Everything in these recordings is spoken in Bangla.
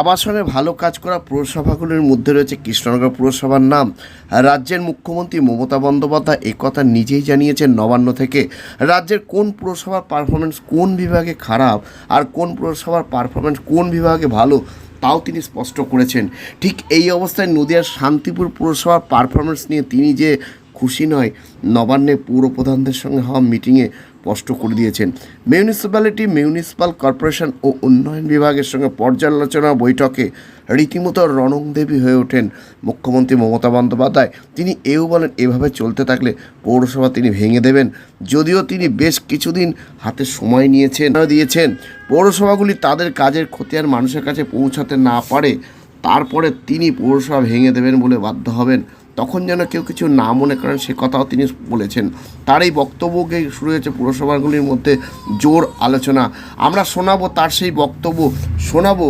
আবাসনে ভালো কাজ করা পুরসভাগুলির মধ্যে রয়েছে কৃষ্ণনগর পুরসভার নাম। রাজ্যের মুখ্যমন্ত্রী মমতা বন্দ্যোপাধ্যায় একথা নিজেই জানিয়েছেন নবান্ন থেকে। রাজ্যের কোন পুরসভার পারফরমেন্স কোন বিভাগে খারাপ আর কোন পুরসভার পারফরমেন্স কোন বিভাগে ভালো, তাও তিনি স্পষ্ট করেছেন। ঠিক এই অবস্থায় নদিয়ার শান্তিপুর পুরসভার পারফরমেন্স নিয়ে তিনি যে খুশি নয়। নবান্নে পৌর প্রধানদের সঙ্গে হওয়া মিটিংয়ে স্পষ্ট করে দিয়েছেন। মিউনিসিপ্যালিটি মিউনিসিপ্যাল কর্পোরেশন ও উন্নয়ন বিভাগের সঙ্গে পর্যালোচনা বৈঠকে রীতিমতো রণংদেবী হয়ে ওঠেন মুখ্যমন্ত্রী মমতা বন্দ্যোপাধ্যায়। তিনি এও বলেন, এভাবে চলতে থাকলে পৌরসভা তিনি ভেঙে দেবেন। যদিও তিনি বেশ কিছুদিন হাতে সময় নিয়েছেন দিয়েছেন। পৌরসভাগুলি তাদের কাজের খতিয়ান মানুষের কাছে পৌঁছাতে না পারে। তারপরে তিনি পৌরসভা ভেঙে দেবেন বলে বাধ্য হবেন। তখন যেন কেউ কিছু না মনে করেন, সে কথাও তিনি বলেছেন। তার এই বক্তব্যকে শুরু হয়েছে পুরসভাগুলির মধ্যে জোর আলোচনা। আমরা শোনাবো তার সেই বক্তব্য, শোনাবো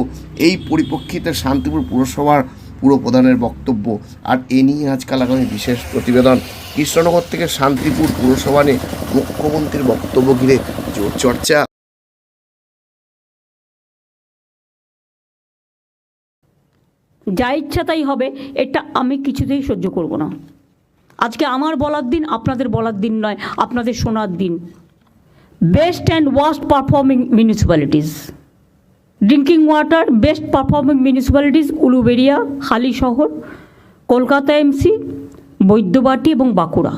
এই পরিপ্রেক্ষিতে শান্তিপুর পুরসভার পুরপ্রধানের বক্তব্য। আর এ নিয়ে আজকাল আগামী বিশেষ প্রতিবেদন। কৃষ্ণনগর থেকে শান্তিপুর পুরসভা নিয়ে মুখ্যমন্ত্রীর বক্তব্য ঘিরে জোর চর্চা। যা ইচ্ছা তাই হবে, এটা আমি কিছুতেই সহ্য করব না। আজকে আমার বলার দিন, আপনাদের বলার দিন নয়, আপনাদের শোনার দিন। Best and worst performing municipalities drinking water best performing municipalities Uluberia হালি শহর কলকাতা এমসি বৈদ্যবাটি এবং Bankura.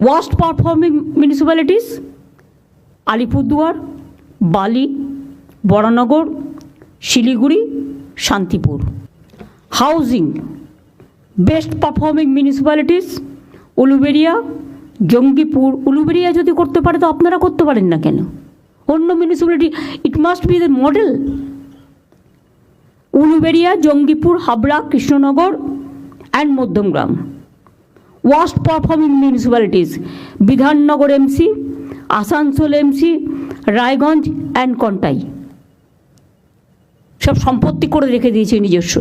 Worst performing municipalities Alipurduar, Bally, Baranagar, Siliguri Shantipur. Housing best performing municipalities Uluberia Jangipur. Uluberia যদি করতে পারে তো আপনারা করতে পারেন না কেন? অন্য municipality it must be the model Uluberia Jangipur, Habra, Krishnanagar and Madhyamgram. Worst performing municipalities Bidhannagar M C Asansol M C Raiganj and Contai সব সম্পত্তি করে রেখে দিয়েছে নিজস্ব।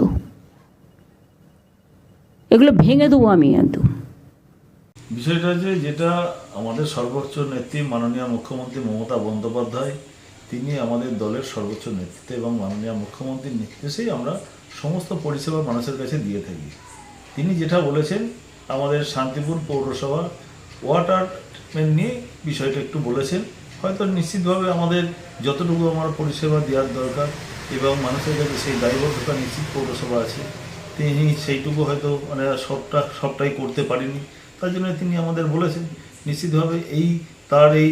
এগুলো ভেঙে দেবো আমি একদম। বিষয়টা যে যেটা আমাদের সর্বোচ্চ নেত্রী মাননীয় মুখ্যমন্ত্রী মমতা বন্দ্যোপাধ্যায়, তিনি আমাদের দলের সর্বোচ্চ নেতৃত্বে এবং মাননীয় মুখ্যমন্ত্রীর নির্দেশেই আমরা সমস্ত পরিষেবা মানুষের কাছে দিয়ে থাকি। তিনি যেটা বলেছেন, আমাদের শান্তিপুর পৌরসভা ওয়াটার ট্রিটমেন্ট নিয়ে বিষয়টা একটু বলেছেন। হয়তো নিশ্চিতভাবে আমাদের যতটুকু আমার পরিষেবা দেওয়ার দরকার এবং মানুষের কাছে সেই দায়বদ্ধতা নিশ্চিত পৌরসভা আছে। তিনি সেইটুকু হয়তো মানে সবটা, সবটাই করতে পারেনি তার জন্য তিনি আমাদের বলেছেন, নিশ্চিতভাবে এই, তার এই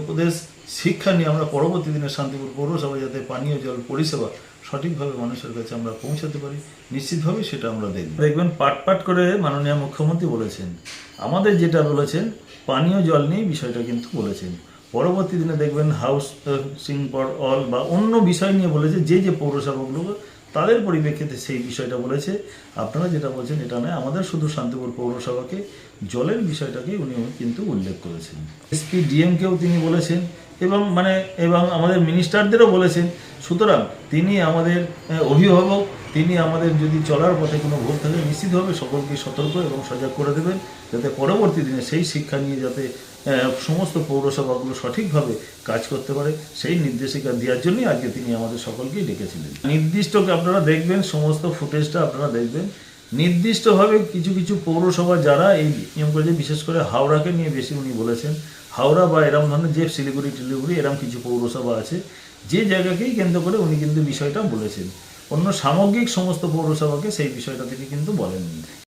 উপদেশ শিক্ষা নিয়ে আমরা পরবর্তী দিনে শান্তিপুর পৌরসভায় যাতে পানীয় জল পরিষেবা সঠিকভাবে মানুষের কাছে আমরা পৌঁছাতে পারি, নিশ্চিতভাবে সেটা আমরা দেখব। দেখবেন, পাট পাট করে মাননীয় মুখ্যমন্ত্রী বলেছেন। আমাদের যেটা বলেছেন, পানীয় জল নিয়ে বিষয়টা কিন্তু বলেছেন। পরবর্তী দিনে দেখবেন হাউস ফর অল বা অন্য বিষয় নিয়ে বলেছে, যে যে পৌরসভাগুলো তাদের পরিপ্রেক্ষিতে সেই বিষয়টা বলেছে। আপনারা যেটা বলছেন, এটা নয়, আমাদের শুধু শান্তিপুর পৌরসভাকে, জলের বিষয়টাকে উনি কিন্তু উল্লেখ করেছেন। এসপি ডিএমকেও তিনি বলেছেন, এবং মানে এবং আমাদের মিনিস্টারদেরও বলেছেন, সুতরাং তিনি আমাদের অভিভাবক তিনি আমাদের যদি চলার পথে কোনো ভুল থাকে নিশ্চিতভাবে সকলকে সতর্ক এবং সজাগ করে দেবেন, যাতে পরবর্তী দিনে সেই শিক্ষা নিয়ে যাতে সমস্ত পৌরসভাগুলো সঠিকভাবে কাজ করতে পারে, সেই নির্দেশিকা দেওয়ার জন্যই আজকে তিনি আমাদের সকলকেই ডেকেছিলেন। নির্দিষ্টকে আপনারা দেখবেন, সমস্ত ফুটেজটা আপনারা দেখবেন। নির্দিষ্টভাবে কিছু কিছু পৌরসভা যারা এই নিয়ম করেছে বিশেষ করে হাওড়াকে নিয়ে বেশি উনি বলেছেন, হাওড়া বা এরম ধরনের যে শিলিগুড়ি, টিলিগুড়ি, এরম কিছু পৌরসভা আছে, যে জায়গাকেই কেন্দ্র করে উনি কিন্তু বিষয়টা বলেছেন। অন্য সামগ্রিক সমস্ত পৌরসভাকে সেই বিষয়টা তিনি কিন্তু বলেননি।